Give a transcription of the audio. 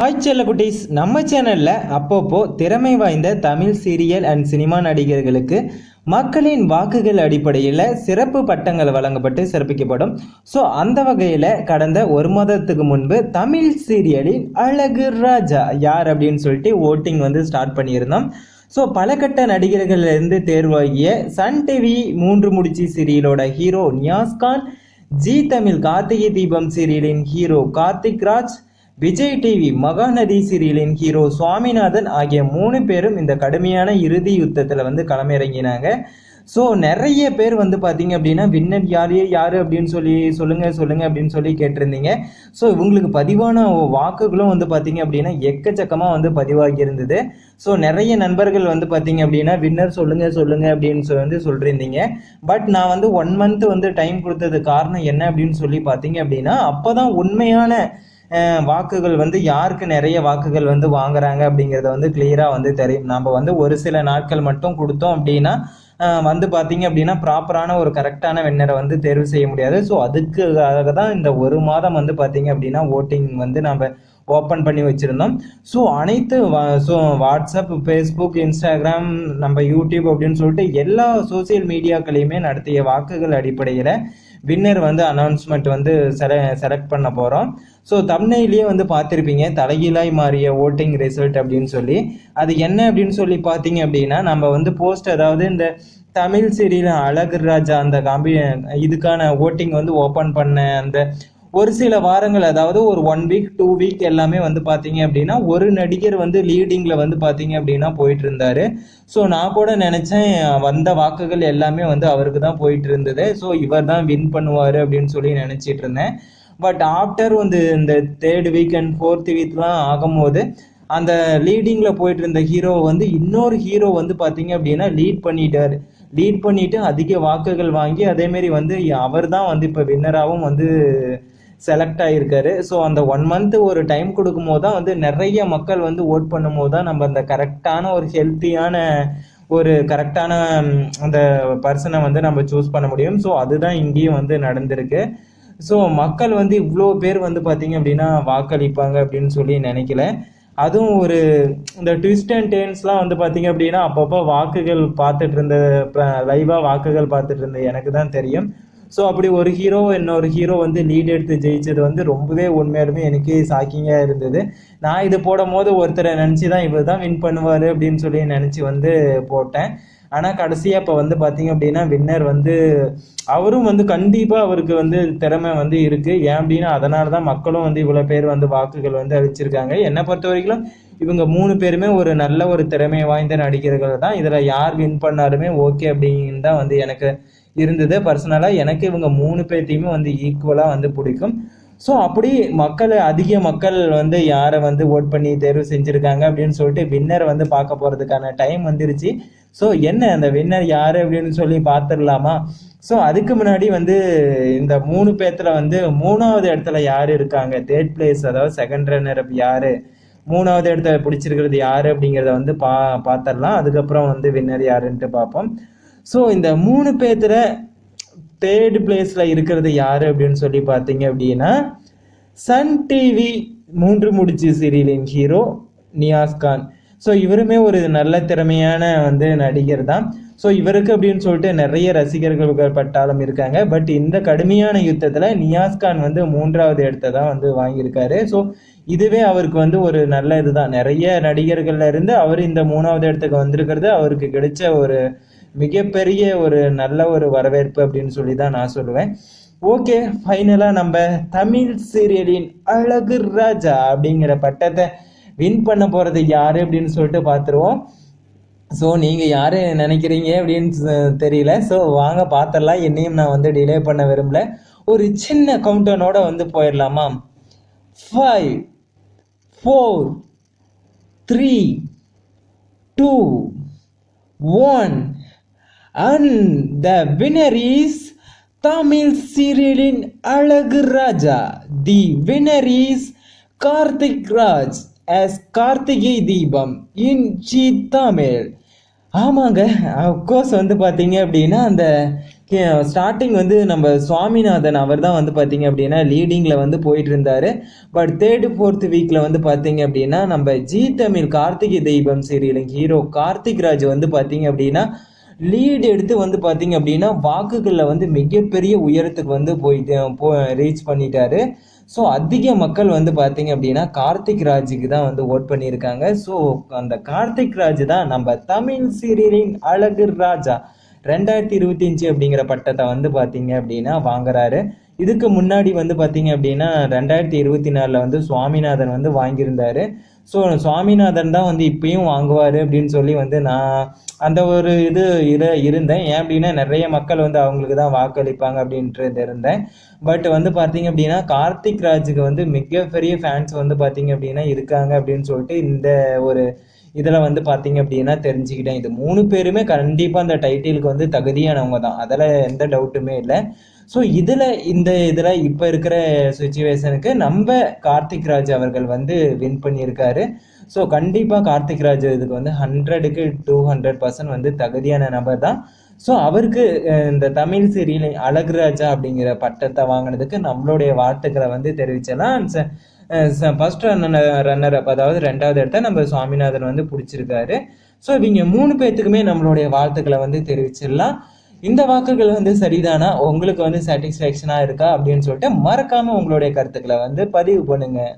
Hi செல்ல குட்டீஸ் நம்ம சேனலில் அப்பப்போ திறமை வாய்ந்த தமிழ் சீரியல் அண்ட் சினிமா நடிகர்களுக்கு மக்களின் வாக்குகள் அடிப்படையில் சிறப்பு பட்டங்கள் வழங்கப்பட்டு சிறப்பிக்கப்படும். ஸோ அந்த வகையில் கடந்த ஒரு மாதத்துக்கு முன்பு தமிழ் சீரியலின் அழகு ராஜா யார் அப்படின்னு சொல்லிட்டு ஓட்டிங் வந்து ஸ்டார்ட் பண்ணியிருந்தோம். ஸோ பலகட்ட நடிகர்களிலிருந்து தேர்வாகிய சன் டிவி மூன்று முடிச்சு சீரியலோட ஹீரோ நியாஸ்கான் ஜி தமிழ் கார்த்திகை தீபம் சீரியலின் ஹீரோ கார்த்திக் ராஜ் விஜய் டிவி மகாநதி சீரியலின் ஹீரோ சுவாமிநாதன் ஆகிய மூணு பேரும் இந்த கடுமையான இறுதி யுத்தத்தில் வந்து களமிறங்கினாங்க. ஸோ நிறைய பேர் வந்து பார்த்தீங்க அப்படின்னா வின்னர் யார் யார் அப்படின்னு சொல்லி சொல்லுங்க சொல்லுங்க அப்படின்னு சொல்லி கேட்டிருந்தீங்க. ஸோ இவங்களுக்கு பதிவான வாக்குகளும் வந்து பார்த்தீங்க அப்படின்னா எக்கச்சக்கமாக வந்து பதிவாகி இருந்தது. ஸோ நிறைய நண்பர்கள் வந்து பார்த்தீங்க அப்படின்னா வின்னர் சொல்லுங்க சொல்லுங்க அப்படின்னு சொல்லி வந்து சொல்லியிருந்தீங்க பட் நான் வந்து ஒன் மந்த் வந்து டைம் கொடுத்தது காரணம் என்ன அப்படின்னு சொல்லி பார்த்தீங்க அப்படின்னா அப்போ தான் உண்மையான வாக்குகள் வந்து யாருக்கு நிறைய வாக்குகள் வந்து வாங்குறாங்க அப்படிங்கிறத வந்து கிளியராக வந்து தெரியும். நம்ம வந்து ஒரு சில நாட்கள் மட்டும் கொடுத்தோம் அப்படின்னா வந்து பார்த்தீங்க அப்படின்னா ப்ராப்பரான ஒரு கரெக்டான வெண்ணரை வந்து தேர்வு செய்ய முடியாது. ஸோ அதுக்காக தான் இந்த ஒரு மாதம் வந்து பார்த்தீங்க அப்படின்னா ஓட்டிங் வந்து நம்ம ஓப்பன் பண்ணி வச்சுருந்தோம். ஸோ அனைத்து ஸோ வாட்ஸ்அப் ஃபேஸ்புக் இன்ஸ்டாகிராம் நம்ம யூடியூப் அப்படின்னு சொல்லிட்டு எல்லா சோசியல் மீடியாக்களையுமே நடத்திய வாக்குகள் அடிப்படையில் வின்னர் வந்து அனௌன்ஸ்மெண்ட் வந்து செல செலக்ட் பண்ண போகிறோம் ஸோ தமிழ்லேயே வந்து பார்த்துருப்பீங்க. தலைகீழாய் மாறிய ஓட்டிங் ரிசல்ட் அப்படின்னு சொல்லி. அது என்ன அப்படின்னு சொல்லி பார்த்தீங்க அப்படின்னா நம்ம வந்து போஸ்ட் அதாவது இந்த தமிழ் சீரியல் அழகு ராஜா அந்த காம்பி இதுக்கான ஓட்டிங் வந்து ஓப்பன் பண்ண அந்த ஒரு சில வாரங்கள் அதாவது ஒரு ஒன் வீக் டூ வீக் எல்லாமே வந்து பார்த்தீங்க அப்படின்னா ஒரு நடிகர் வந்து லீடிங்கில் வந்து பார்த்தீங்க அப்படின்னா போயிட்டு இருந்தாரு. ஸோ நான் கூட நினச்சேன் வந்த வாக்குகள் எல்லாமே வந்து அவருக்கு தான் போயிட்டு இருந்தது. ஸோ இவர் தான் வின் பண்ணுவார் அப்படின்னு சொல்லி நினச்சிட்டு இருந்தேன். பட் ஆஃப்டர் வந்து இந்த தேர்ட் வீக் அண்ட் ஃபோர்த் வீக்லாம் ஆகும்போது அந்த லீடிங்கில் போயிட்டு இருந்த ஹீரோ வந்து இன்னொரு ஹீரோ வந்து பார்த்தீங்க அப்படின்னா லீட் பண்ணிட்டார். லீட் பண்ணிட்டு அதிக வாக்குகள் வாங்கி அதேமாரி வந்து அவர் தான் வந்து இப்போ வின்னராகவும் வந்து செலக்ட் ஆகியிருக்காரு ஸோ அந்த ஒன் மந்த் ஒரு டைம் கொடுக்கும்போது தான் வந்து நிறைய மக்கள் வந்து ஓட் பண்ணும்போது தான் நம்ம அந்த கரெக்டான ஒரு ஹெல்த்தியான ஒரு கரெக்டான அந்த பர்சனை வந்து நம்ம சூஸ் பண்ண முடியும். ஸோ அதுதான் இங்கேயும் வந்து நடந்திருக்கு. ஸோ மக்கள் வந்து இவ்வளோ பேர் வந்து பார்த்தீங்க அப்படின்னா வாக்களிப்பாங்க அப்படின்னு சொல்லி நினைக்கல. அதுவும் ஒரு இந்த ட்விஸ்ட் அண்ட் டேர்ன்ஸ்லாம் வந்து பார்த்தீங்க அப்படின்னா அப்பப்போ வாக்குகள் பார்த்துட்டு இருந்த லைவாக வாக்குகள் பார்த்துட்டு இருந்த எனக்கு தான் தெரியும். ஸோ அப்படி ஒரு ஹீரோ இன்னொரு ஹீரோ வந்து லீட் எடுத்து ஜெயிச்சது வந்து ரொம்பவே உண்மையாலுமே எனக்கு ஷாக்கிங்காக இருந்தது. நான் இது போடும் போது ஒருத்தரை நினச்சி தான் இவர் தான் வின் பண்ணுவார் அப்படின்னு சொல்லி நினச்சி வந்து போட்டேன். ஆனால் கடைசியாக இப்போ வந்து பார்த்தீங்க அப்படின்னா வின்னர் வந்து அவரும் வந்து கண்டிப்பாக அவருக்கு வந்து திறமை வந்து இருக்குது ஏன் அப்படின்னா அதனால தான் மக்களும் வந்து இவ்வளோ பேர் வந்து வாக்குகள் வந்து அளிச்சிருக்காங்க. என்னை பொறுத்த வரைக்கும் இவங்க மூணு பேருமே ஒரு நல்ல ஒரு திறமை வாய்ந்த நடிகர்கள் தான். இதில் யார் வின் பண்ணாலுமே ஓகே அப்படின்னு தான் வந்து எனக்கு இருந்தது. பர்சனலாக எனக்கு இவங்க மூணு பேர்த்தையுமே வந்து ஈக்குவலாக வந்து பிடிக்கும். ஸோ அப்படி மக்கள் அதிக மக்கள் வந்து யாரை வந்து ஓட் பண்ணி தேர்வு செஞ்சுருக்காங்க அப்படின்னு சொல்லிட்டு வின்னர் வந்து பார்க்க போகிறதுக்கான டைம் வந்துருச்சு. ஸோ என்ன அந்த வின்னர் யார் அப்படின்னு சொல்லி பார்த்துடலாமா? ஸோ அதுக்கு முன்னாடி வந்து இந்த மூணு பேர்த்தில் வந்து மூணாவது இடத்துல யார் இருக்காங்க? தேர்ட் பிளேஸ் அதாவது செகண்ட் ரன்னர் யார்? மூணாவது இடத்த பிடிச்சிருக்கிறது யார் அப்படிங்கிறத வந்து பா பார்த்துடலாம். அதுக்கப்புறம் வந்து வின்னர் யாருன்ட்டு பார்ப்போம். ஸோ இந்த மூணு பேர்த்துல தேர்டு பிளேஸில் இருக்கிறது யார் அப்படின்னு சொல்லி பார்த்தீங்க அப்படின்னா சன் டிவி மூன்று முடிச்சு சீரியலின் ஹீரோ நியாஸ் கான். ஸோ இவருமே ஒரு நல்ல திறமையான வந்து நடிகர் தான். ஸோ இவருக்கு அப்படின்னு சொல்லிட்டு நிறைய ரசிகர்கள் பட்டாலும் இருக்காங்க. பட் இந்த கடுமையான யுத்தத்தில் நியாஸ்கான் வந்து மூன்றாவது இடத்த தான் வந்து வாங்கியிருக்காரு. ஸோ இதுவே அவருக்கு வந்து ஒரு நல்ல இதுதான். நிறைய நடிகர்கள்ல இருந்து அவர் இந்த மூணாவது இடத்துக்கு வந்திருக்கிறது அவருக்கு கிடைச்ச ஒரு மிகப்பெரிய ஒரு நல்ல ஒரு வரவேற்பு அப்படின்னு சொல்லி தான் நான் சொல்லுவேன். ஓகே ஃபைனலாக நம்ம தமிழ் சீரியலின் அழகு ராஜா அப்படிங்கிற பட்டத்தை வின் பண்ண போகிறது யார் அப்படின்னு சொல்லிட்டு பார்த்துருவோம் ஸோ நீங்கள் யார் நினைக்கிறீங்க அப்படின்னு தெரியல. ஸோ வாங்க பார்த்துடலாம் என்னையும் நான் வந்து டிலே பண்ண விரும்பல. ஒரு சின்ன கவுண்டனோட வந்து போயிடலாமா? Five four three two one and the winner is Tamil சீரியலின் Azhagu Raja the winner is Karthik Raj as Karthigai Deepam in Zee Tamil ஆமாங்க அஃப்கோர்ஸ் வந்து பார்த்தீங்க அப்படின்னா அந்த ஸ்டார்டிங் வந்து நம்ம சுவாமிநாதன் அவர் தான் வந்து பார்த்தீங்க அப்படின்னா லீடிங்கில் வந்து போயிட்டு இருந்தார் பட் தேர்டு ஃபோர்த் வீக்கில் வந்து பார்த்தீங்க அப்படின்னா நம்ம ஜி தமிழ் கார்த்திகை தெய்வம் சீரியலின் ஹீரோ கார்த்திக் ராஜ் வந்து பார்த்தீங்க அப்படின்னா லீடு எடுத்து வந்து பார்த்தீங்க அப்படின்னா வாக்குகளில் வந்து மிகப்பெரிய உயரத்துக்கு வந்து போயிட்டு போ ரீச் பண்ணிட்டாரு. ஸோ அதிக மக்கள் வந்து பார்த்தீங்க அப்படின்னா கார்த்திக் ராஜுக்கு தான் வந்து ஓட் பண்ணியிருக்காங்க. ஸோ அந்த கார்த்திக் ராஜ் தான் நம்ம தமிழ் சீரியலின் அழகு ராஜா. ரெண்டாயிரத்தி இருபத்தி அஞ்சு அப்படிங்கிற பட்டத்தை வந்து பார்த்தீங்க அப்படின்னா வாங்குறாரு. இதுக்கு முன்னாடி வந்து பார்த்தீங்க அப்படின்னா ரெண்டாயிரத்தி இருபத்தி நாலில் வந்து சுவாமிநாதன் வந்து வாங்கியிருந்தாரு. ஸோ சுவாமிநாதன் தான் வந்து இப்பயும் வாங்குவார் அப்படின்னு சொல்லி வந்து நான் அந்த ஒரு இது இரு இருந்தேன். ஏன் அப்படின்னா நிறைய மக்கள் வந்து அவங்களுக்கு தான் வாக்களிப்பாங்க அப்படின்றது இருந்தேன். பட் வந்து பார்த்தீங்க அப்படின்னா கார்த்திக் ராஜுக்கு வந்து மிகப்பெரிய ஃபேன்ஸ் வந்து பார்த்தீங்க அப்படின்னா இருக்காங்க அப்படின்னு சொல்லிட்டு இந்த ஒரு இதில் வந்து பார்த்தீங்க அப்படின்னா தெரிஞ்சுக்கிட்டேன். இது மூணு பேருமே கண்டிப்பாக அந்த டைட்டிலுக்கு வந்து தகுதியானவங்க தான். அதில் எந்த டவுட்டுமே இல்லை. ஸோ இதில் இந்த இதில் இப்போ இருக்கிற சுச்சுவேஷனுக்கு நம்ம கார்த்திக் ராஜ் அவர்கள் வந்து வின் பண்ணியிருக்காரு. ஸோ கண்டிப்பாக கார்த்திக் ராஜ் இதுக்கு வந்து ஹண்ட்ரடுக்கு டூ ஹண்ட்ரட் பர்சன்ட் வந்து தகுதியான நபர் தான். ஸோ அவருக்கு இந்த தமிழ் சீரியல் அழகு ராஜா அப்படிங்கிற பட்டத்தை வாங்கினதுக்கு நம்மளுடைய வாழ்த்துக்களை வந்து தெரிவிச்சலாம் ஃபர்ஸ்ட் ரன்னர் ரன்னர் அப் அதாவது ரெண்டாவது இடத்த நம்ம சுவாமிநாதன் வந்து பிடிச்சிருக்காரு. ஸோ இவங்க மூணு பேர்த்துக்குமே நம்மளுடைய வாழ்த்துக்களை வந்து தெரிவிச்சிடலாம். இந்த வாக்குகள் வந்து சரிதானா? உங்களுக்கு வந்து சாட்டிஸ்ஃபேக்ஷனாக இருக்கா? அப்படின்னு சொல்லிட்டு மறக்காமல் உங்களுடைய கருத்துக்களை வந்து பதிவு பண்ணுங்கள்